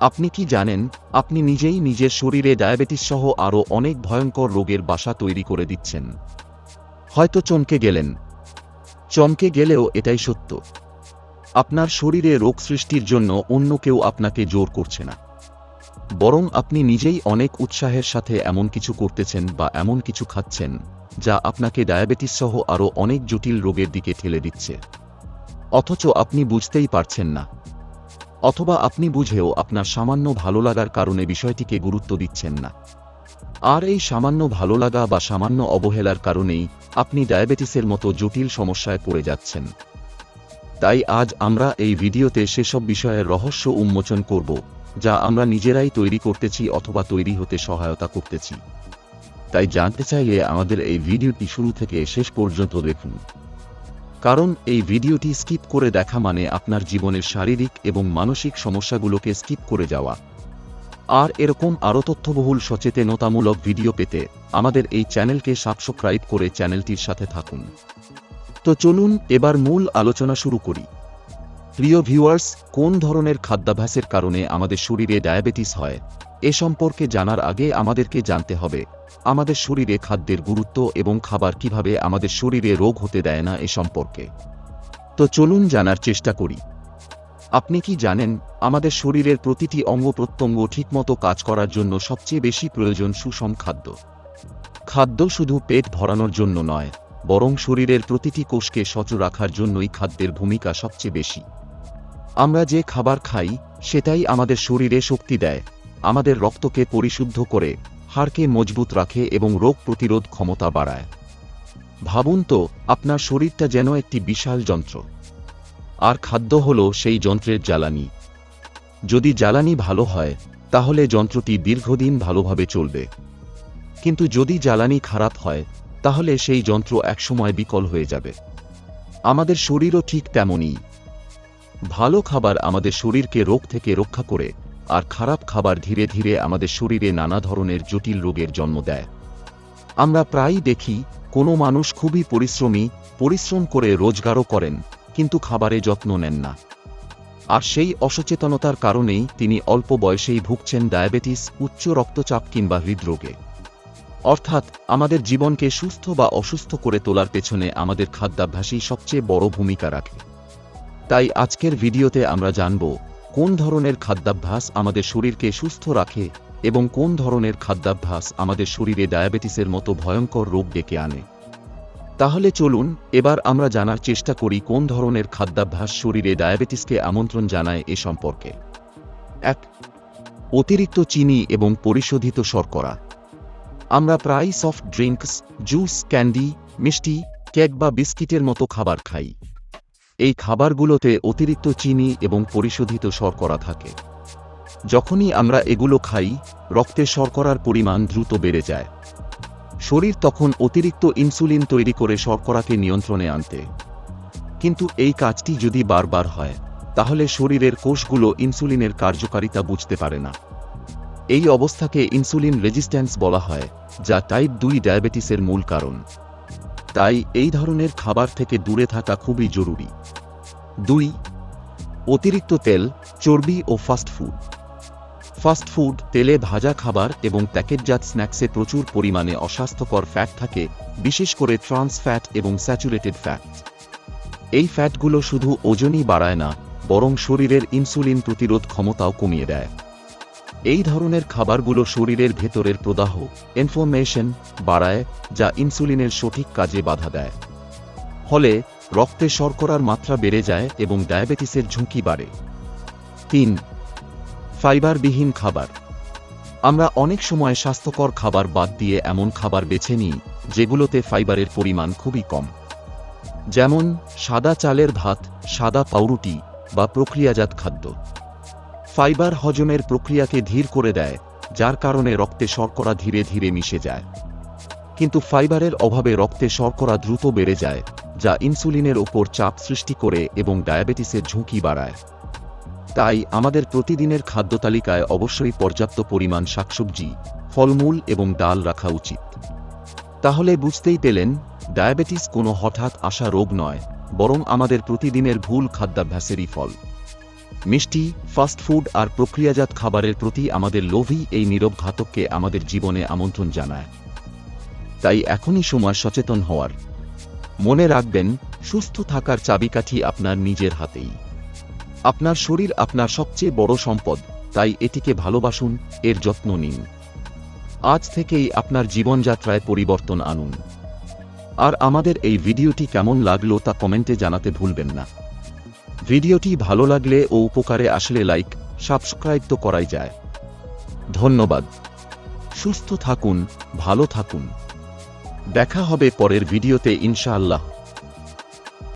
আপনি কি জানেন, আপনি নিজেই নিজের শরীরে ডায়াবেটিস সহ আরও অনেক ভয়ঙ্কর রোগের বাসা তৈরি করে দিচ্ছেন। হয়তো চমকে গেলেন। চমকে গেলেও এটাই সত্য। আপনার শরীরে রোগ সৃষ্টির জন্য অন্য কেউ আপনাকে জোর করছে না। বরং আপনি নিজেই অনেক উৎসাহের সাথে এমন কিছু করতেছেন বা এমন কিছু খাচ্ছেন, যা আপনাকে ডায়াবেটিস সহ আরও অনেক জটিল রোগের দিকে ঠেলে দিচ্ছে। অথচ আপনি বুঝতেই পারছেন না। অথবা আপনি বুঝেও আপনার সামান্য ভালো লাগার কারণে বিষয়টিকে গুরুত্ব দিচ্ছেন না। আর এই সামান্য ভালো লাগা বা সামান্য অবহেলার কারণেই আপনি ডায়াবেটিসের মতো জটিল সমস্যায় পড়ে যাচ্ছেন। তাই আজ আমরা এই ভিডিওতে সেসব বিষয়ের রহস্য উন্মোচন করব, যা আমরা নিজেরাই তৈরি করতেছি অথবা তৈরি হতে সহায়তা করতেছি। তাই জানতে চাইলে আমাদের এই ভিডিওটি শুরু থেকে শেষ পর্যন্ত দেখুন। কারণ, এই ভিডিওটি স্কিপ করে দেখা মানে আপনার জীবনের শারীরিক এবং মানসিক সমস্যাগুলোকে স্কিপ করে যাওয়া। আর এরকম আরও তথ্যবহুল সচেতনতামূলক ভিডিও পেতে আমাদের এই চ্যানেলকে সাবস্ক্রাইব করে চ্যানেলটির সাথে থাকুন। তো চলুন, এবার মূল আলোচনা শুরু করি। প্রিয় ভিউয়ার্স, কোন ধরনের খাদ্যাভ্যাসের কারণে আমাদের শরীরে ডায়াবেটিস হয়? এ সম্পর্কে জানার আগে আমাদেরকে জানতে হবে, আমাদের শরীরে খাদ্যের গুরুত্ব এবং খাবার কীভাবে আমাদের শরীরে রোগ হতে দেয় না এ সম্পর্কে। তো চলুন জানার চেষ্টা করি। আপনি কি জানেন, আমাদের শরীরের প্রতিটি অঙ্গ প্রত্যঙ্গ ঠিকমতো কাজ করার জন্য সবচেয়ে বেশি প্রয়োজন সুষম খাদ্য? খাদ্য শুধু পেট ভরানোর জন্য নয়, বরং শরীরের প্রতিটি কোষকে সচল রাখার জন্যই খাদ্যের ভূমিকা সবচেয়ে বেশি। আমরা যে খাবার খাই, সেটাই আমাদের শরীরে শক্তি দেয়। আমাদের রক্তকে পরিশুদ্ধ করে, হাড়কে মজবুত রাখে এবং রোগ প্রতিরোধ ক্ষমতা বাড়ায়। ভাবুন তো, আপনার শরীরটা যেন একটি বিশাল যন্ত্র। আর খাদ্য হল সেই যন্ত্রের জ্বালানি। যদি জ্বালানি ভালো হয়, তাহলে যন্ত্রটি দীর্ঘদিন ভালোভাবে চলবে। কিন্তু যদি জ্বালানি খারাপ হয়, তাহলে সেই যন্ত্র একসময় বিকল হয়ে যাবে। আমাদের শরীরও ঠিক তেমনই। ভালো খাবার আমাদের শরীরকে রোগ থেকে রক্ষা করে, আর খারাপ খাবার ধীরে ধীরে আমাদের শরীরে নানা ধরনের জটিল রোগের জন্ম দেয়। আমরা প্রায়ই দেখি, কোনো মানুষ খুবই পরিশ্রমী, পরিশ্রম করে রোজগারও করেন, কিন্তু খাবারে যত্ন নেন না। আর সেই অসচেতনতার কারণেই তিনি অল্প বয়সেই ভুগছেন ডায়াবেটিস, উচ্চ রক্তচাপ কিংবা হৃদরোগে। অর্থাৎ, আমাদের জীবনকে সুস্থ বা অসুস্থ করে তোলার পেছনে আমাদের খাদ্যাভ্যাসই সবচেয়ে বড় ভূমিকা রাখে। তাই আজকের ভিডিওতে আমরা জানব, কোন ধরনের খাদ্যাভ্যাস আমাদের শরীরকে সুস্থ রাখে এবং কোন ধরনের খাদ্যাভ্যাস আমাদের শরীরে ডায়াবেটিসের মতো ভয়ঙ্কর রোগ ডেকে আনে। তাহলে চলুন, এবার আমরা জানার চেষ্টা করি কোন ধরনের খাদ্যাভ্যাস শরীরে ডায়াবেটিসকে আমন্ত্রণ জানায় এ সম্পর্কে। এক, অতিরিক্ত চিনি এবং পরিশোধিত শর্করা। আমরা প্রায় সফট ড্রিঙ্কস, জুস, ক্যান্ডি, মিষ্টি, কেক বা বিস্কিটের মতো খাবার খাই। এই খাবারগুলোতে অতিরিক্ত চিনি এবং পরিশোধিত শর্করা থাকে। যখনই আমরা এগুলো খাই, রক্তে শর্করার পরিমাণ দ্রুত বেড়ে যায়। শরীর তখন অতিরিক্ত ইনসুলিন তৈরি করে শর্করাকে নিয়ন্ত্রণে আনতে। কিন্তু এই কাজটি যদি বারবার হয়, তাহলে শরীরের কোষগুলো ইনসুলিনের কার্যকারিতা বুঝতে পারে না। এই অবস্থাকে ইনসুলিন রেজিস্ট্যান্স বলা হয়, যা টাইপ দুই ডায়াবেটিসের মূল কারণ। তাই এই ধরনের খাবার থেকে দূরে থাকা খুবই জরুরি। দুই, অতিরিক্ত তেল, চর্বি ও ফাস্ট ফুড। ফাস্ট ফুড, তেলে ভাজা খাবার এবং প্যাকেটজাত স্ন্যাক্সে প্রচুর পরিমাণে অস্বাস্থ্যকর ফ্যাট থাকে, বিশেষ করে ট্রান্স ফ্যাট এবং স্যাচুরেটেড ফ্যাট এই ফ্যাটগুলো শুধু ওজনই বাড়ায় না, বরং শরীরের ইনসুলিন প্রতিরোধ ক্ষমতাও কমিয়ে দেয়। এই ধরনের খাবারগুলো শরীরের ভেতরের প্রদাহ ইনফরমেশন বাড়ায়, যা ইনসুলিনের সঠিক কাজে বাধা দেয়। ফলে রক্তে শর্করার মাত্রা বেড়ে যায় এবং ডায়াবেটিসের ঝুঁকি বাড়ে। তিন, ফাইবারবিহীন খাবার। আমরা অনেক সময় স্বাস্থ্যকর খাবার বাদ দিয়ে এমন খাবার বেছে নিই, যেগুলোতে ফাইবারের পরিমাণ খুবই কম। যেমন সাদা চালের ভাত, সাদা পাউরুটি বা প্রক্রিয়াজাত খাদ্য। ফাইবার হজমের প্রক্রিয়াকে ধীর করে দেয়, যার কারণে রক্তে শর্করা ধীরে ধীরে মিশে যায়। কিন্তু ফাইবারের অভাবে রক্তে শর্করা দ্রুত বেড়ে যায়, যা ইনসুলিনের ওপর চাপ সৃষ্টি করে এবং ডায়াবেটিসের ঝুঁকি বাড়ায়। তাই আমাদের প্রতিদিনের খাদ্য তালিকায় অবশ্যই পর্যাপ্ত পরিমাণ শাকসবজি, ফলমূল এবং ডাল রাখা উচিত। তাহলে বুঝতেই পেলেন, ডায়াবেটিস কোনো হঠাৎ আসা রোগ নয়, বরং আমাদের প্রতিদিনের ভুল খাদ্যাভ্যাসেরই ফল। মিষ্টি ফাস্টফুড আর প্রক্রিয়াজাত খাবারের প্রতি আমাদের লোভই এই নীরব ঘাতককে আমাদের জীবনে আমন্ত্রণ জানায়। তাই এখনই সময় সচেতন হওয়ার। মনে রাখবেন, সুস্থ থাকার চাবিকাঠি আপনার নিজের হাতেই। আপনার শরীর আপনার সবচেয়ে বড় সম্পদ, তাই এটিকে ভালোবাসুন, এর যত্ন নিন। আজ থেকেই আপনার জীবনযাত্রায় পরিবর্তন আনুন। আর আমাদের এই ভিডিওটি কেমন লাগল তা কমেন্টে জানাতে ভুলবেন না। ভিডিওটি ভালো লাগলে ও উপকারে আসলে লাইক, সাবস্ক্রাইব তো করাই যায়। ধন্যবাদ। সুস্থ থাকুন, ভালো থাকুন। দেখা হবে পরের ভিডিওতে ইনশাআল্লাহ।